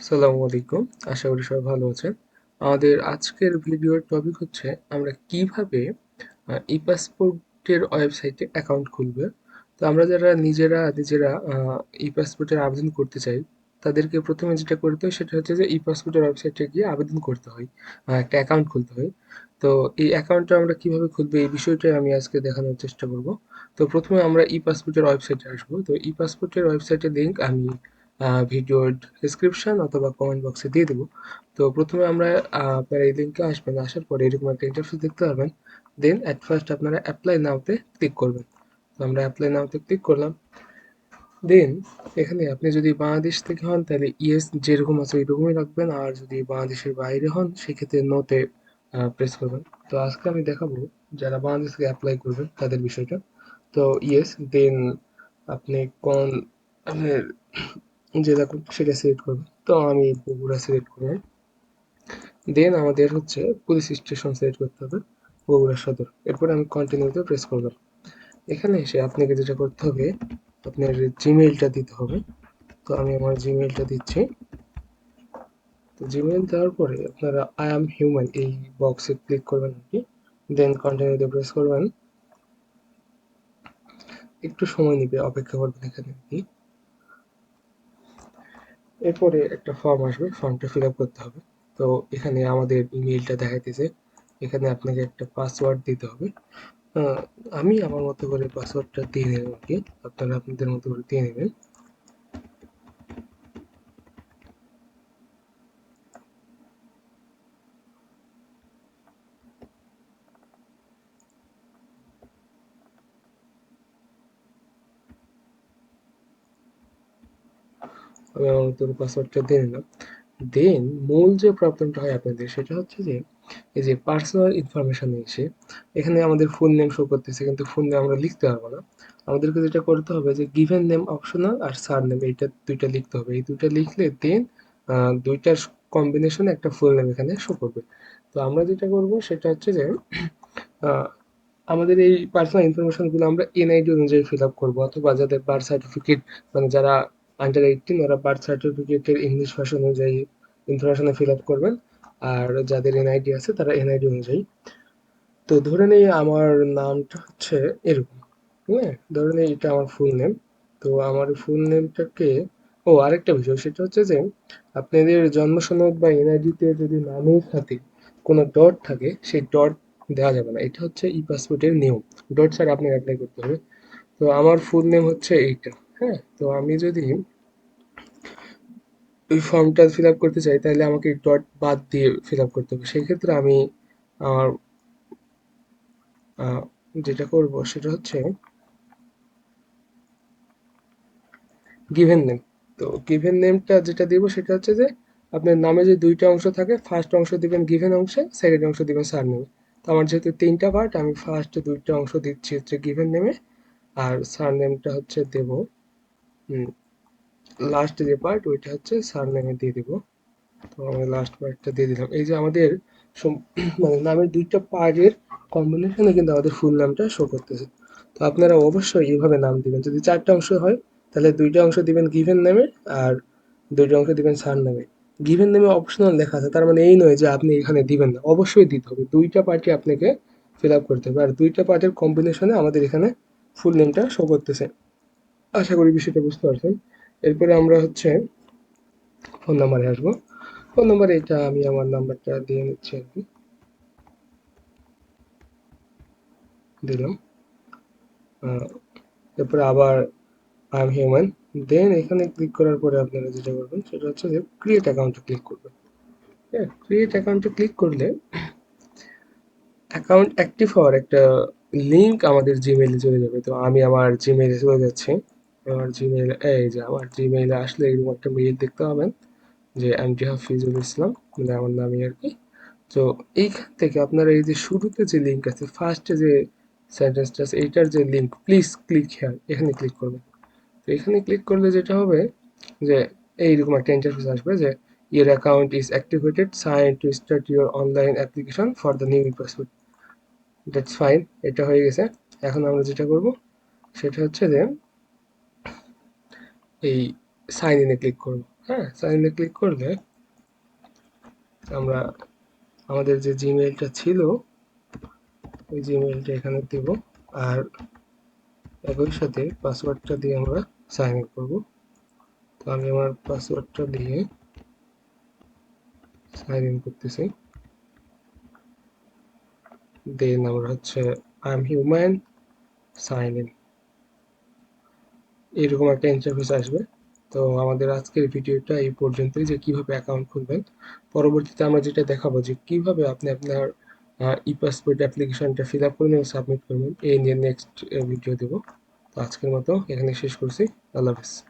আসসালামু আলাইকুম। আশা করি সবাই ভালো আছেন। আমাদের আজকের ভিডিওর টপিক হচ্ছে আমরা কীভাবে ই পাসপোর্টের ওয়েবসাইটে অ্যাকাউন্ট খুলবে। তো আমরা যারা নিজেরা নিজেরা ই পাসপোর্টের আবেদন করতে চাই, তাদেরকে প্রথমে যেটা করতে হয় সেটা হচ্ছে যে ই পাসপোর্টের ওয়েবসাইটে গিয়ে আবেদন করতে হয় একটা অ্যাকাউন্ট খুলতে হয়। তো এই অ্যাকাউন্টটা আমরা কীভাবে খুলবো এই বিষয়টাই আমি আজকে দেখানোর চেষ্টা করব। তো প্রথমে আমরা ই পাসপোর্টের ওয়েবসাইটে আসব। তো ই পাসপোর্টের ওয়েবসাইটের লিঙ্ক আমি ভিডিওর ডিসক্রিপশন অথবা কমেন্ট বক্সে দিয়ে দেবো। তো প্রথমে আমরা আপনারা এই লিঙ্কে আসবেন, আসার পরে এরকম একটা ইন্টারফেস দেখতে পারবেন। দেন অ্যাট ফার্স্ট আপনারা অ্যাপ্লাই নাওতে ক্লিক করবেন। তো আমরা অ্যাপ্লাই নাওতে ক্লিক করলাম। দেন এখানে আপনি যদি বাংলাদেশ থেকে হন, তাহলে ইয়েস যেরকম আছে ওইরকমই রাখবেন। আর যদি বাংলাদেশের বাইরে হন, সেক্ষেত্রে নোতে প্রেস করবেন। তো আজকে আমি দেখাবো যারা বাংলাদেশ থেকে অ্যাপ্লাই করবেন, তাদের বিষয়টা। তো ইয়েস দেন আপনি কোন, আপনার জেলা সেটা সিলেক্ট করবেন তো আমি বগুড়া সিলেক্ট করলাম দেন আমাদের হচ্ছে পুলিশ স্টেশন সিলেক্ট করতে হবে, বগুড়া সদর। এরপরে আমি কন্টিনিউতে প্রেস করলাম এখানে এসে আপনাকে যেটা করতে হবে, আপনার জিমেইলটা দিতে হবে। তো আমি আমার জিমেইলটা দিচ্ছি। তো জিমেইল দেওয়ার পরে আপনারা আই অ্যাম হিউম্যান এই বক্সে ক্লিক করবেন আর কি। দেন কন্টিনিউতে প্রেস করবেন। একটু সময় নিবে, অপেক্ষা করবেন এখানে আর কি। এরপরে একটা ফর্ম আসবে ফর্মটা ফিল আপ করতে হবে। তো এখানে আমাদের ইমেলটা দেখাইতেছে, এখানে আপনাকে একটা পাসওয়ার্ড দিতে হবে। আমি আমার মতো করে পাসওয়ার্ডটা দিয়ে নেব আপনারা আপনাদের মতো করে দিয়ে নেবেন। আমি আমার মতো পাসওয়ার্ডটা দিয়ে নিলাম। দেন মূল যে প্রবলেমটা হয় আপনাদের, সেটা হচ্ছে যে, এই যে পার্সোনাল ইনফরমেশন এসে এখানে আমাদের ফুল নেম শো করতেছে, কিন্তু ফুল নেম আমরা লিখতে পারব না। আমাদেরকে যেটা করতে হবে যে গিভেন নেম অপশনাল আর সার নেম এইটা দুইটা লিখতে হবে। এই দুইটা লিখলে দেন দুইটার কম্বিনেশনে একটা ফুল নেম এখানে শো করবে। তো আমরা যেটা করব, সেটা হচ্ছে যে আমাদের এই পার্সোনাল ইনফরমেশনগুলো আমরা এনআইডি অনুযায়ী ফিল আপ করব, অথবা যাদের বার্থ সার্টিফিকেট মানে যারা আন্ডার এইটিন ওরা বার্থ সার্টিফিকেটের ইংলিশ ভাষা অনুযায়ী ইনফরমেশনে ফিল আপ করবেন। আর যাদের এনআইডি আছে, তারা এনআইডি অনুযায়ী। তো ধরে নেই আমার নামটা হচ্ছে এরকম। হ্যাঁ ধরে নেই এটা আমার ফুল নেম তো আমার ফুল নেমটাকে ও, আরেকটা বিষয়, সেটা হচ্ছে যে আপনাদের জন্ম সনদ বা এনআইডিতে যদি নামের সাথে কোনো ডট থাকে, সেই ডট দেওয়া যাবে না। এটা হচ্ছে ই পাসপোর্টের নিয়ম। ডট ছাড়া আপনাকে অ্যাপ্লাই করতে হবে। তো আমার ফুল নেম হচ্ছে এইটা। হ্যাঁ তো আমি যদি ওই ফর্মটা ফিল আপ করতে চাই, তাহলে আমাকে ডট বাদ দিয়ে ফিল আপ করতে হবে। সেই ক্ষেত্রে আমি আমার যেটা করব সেটা হচ্ছে গিভেন নেম তো গিভেন নেমটা যেটা দিব সেটা হচ্ছে যে, আপনার নামে যে দুইটা অংশ থাকে ফার্স্ট অংশ দিবেন গিভেন অংশে সেকেন্ড অংশ দিবেন সার নেমে তো আমার যেহেতু তিনটা পার্ট আমি ফার্স্ট দুইটা অংশ দিচ্ছি হচ্ছে গিভেন নেমে আর সার নেমটা হচ্ছে দেব। লাস্ট যে পার্ট ওইটা হচ্ছে সার নেমে দিয়ে দিব। তো আমি লাস্ট পার্টটা দিয়ে দিলাম। এই যে আমাদের মানে নামের দুইটা পার্টের কম্বিনেশনে কিন্তু আমাদের ফুল নামটা শো করতেছে। তো আপনারা অবশ্যই এইভাবে নাম দিবেন। যদি চারটা অংশ হয়, তাহলে দুইটা অংশ দিবেন গিভেন নেমে আর দুইটা অংশ দিবেন সার নেমে। গিভেন নেমে অপশনাল লেখা আছে, তার মানে এই নয় যে আপনি এখানে দিবেন না। অবশ্যই দিতে হবে। দুইটা পার্টি আপনাকে ফিল আপ করতে হবে। আর দুইটা পার্টের কম্বিনেশনে আমাদের এখানে ফুল নেমটা শো করতেছে। আশা করি বিষয়টা বুঝতে পারছেন এরপরে আমরা হচ্ছে ফোন নাম্বারে আসব। ফোন নাম্বার এটা আমি আমার নাম্বারটা দিয়ে নিচ্ছি আর কি। দিলাম। এরপরে আবার আই এম হিউম্যান দেন এখানে ক্লিক করার পরে আপনারা যেটা করবেন, সেটা হচ্ছে যে ক্রিয়েট অ্যাকাউন্টে ক্লিক করবেন। হ্যাঁ ক্রিয়েট অ্যাকাউন্টে ক্লিক করলে অ্যাকাউন্ট অ্যাক্টিভ হওয়ার একটা লিঙ্ক আমাদের জিমেইলে চলে যাবে। তো আমি আমার জিমেইলে চলে যাচ্ছি। আমার জিমেইল এই যে আমার জিমেইলে আসলে এরকম একটা মেইল দেখতে পাবেন যে এমটি হাফিজুল ইসলাম মানে আমার নামই আর কি। তো এইখান থেকে আপনারা এই যে শুরুতে যে লিঙ্ক আছে ফার্স্টে যে সেন্টেন্সটা আছে, এইটার যে লিঙ্ক প্লিজ ক্লিক হেয়ার এখানে ক্লিক করবেন। তো এখানে ক্লিক করলে যেটা হবে যে এইরকম একটা ইন্টারফেস আসবে যে your account is activated sign to start your online application for the new passport that's fine এটা হয়ে গেছে। এখন আমরা যেটা করব, সেটা হচ্ছে যে এই সাইন ইনে ক্লিক করব। হ্যাঁ সাইন ইনে ক্লিক করলে আমরা আমাদের যে জিমেইলটা ছিল, ওই জিমেইলটা এখানে দেব আর একই সাথে পাসওয়ার্ডটা দিয়ে আমরা সাইন ইন করব। তো আমি আমার পাসওয়ার্ডটা দিয়ে সাইন ইন করতেছি। দেন আমরা হচ্ছে I am human sign in এরকম একটা ইন্টারফেস আসবে। তো আমাদের আজকের ভিডিওটা এই পর্যন্তই যে কীভাবে অ্যাকাউন্ট খুলবেন। পরবর্তীতে আমরা যেটা দেখাবো যে কীভাবে আপনি আপনার ই পাসপোর্ট অ্যাপ্লিকেশনটা ফিল আপ করবেন এবং সাবমিট করবেন, এই নিয়ে নেক্সট ভিডিও দেবো। তো আজকের মতো এখানে শেষ করছি। আল্লাহ হাফিজ।